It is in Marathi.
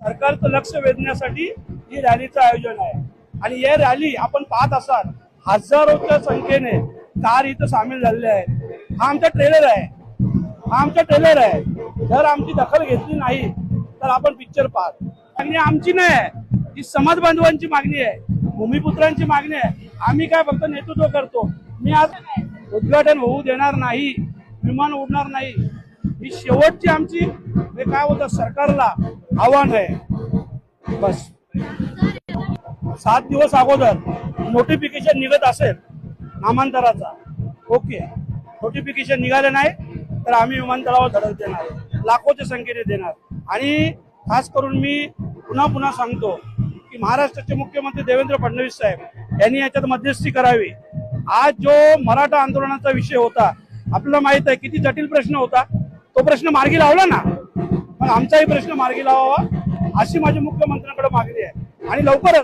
सरकारचं लक्ष वेधण्यासाठी ही रॅलीचं आयोजन आहे. आणि या रॅली आपण पाहत असाल हजारोच्या संख्येने कार इथं सामील झालेले आहेत. हा आमचा ट्रेलर आहे. हा आमचा ट्रेलर आहे. जर आमची दखल घेतली नाही तर आपण पिक्चर पाहत. मागणी आमची नाही आहे. ही समाज बांधवांची मागणी आहे. भूमिपुत्रांची मागणी आहे. आम्ही काय फक्त नेतृत्व करतो? मी आज उद्घाटन होऊ देणार नाही. विमान उडणार नाही. ही शेवटची आमची हे काय होतं सरकारला आव्हान आहे. बस. सात दिवस अगोदर नोटिफिकेशन निघत असेल नामांतराचा ओके. नोटिफिकेशन निघाले नाही तर आम्ही विमानतळावर धडक देणार. लाखोच्या संख्येने देणार. आणि खास करून मी पुन्हा पुन्हा सांगतो की महाराष्ट्राचे मुख्यमंत्री देवेंद्र फडणवीस साहेब यांनी याच्यात मध्यस्थी करावी. आज जो मराठा आंदोलनाचा विषय होता आपल्याला माहीत आहे किती जटिल प्रश्न होता. तो प्रश्न मार्गी लावला ना मग आमचाही प्रश्न मार्गी लावावा अशी माझी मुख्यमंत्र्यांकडे मागणी आहे. आणि लवकरच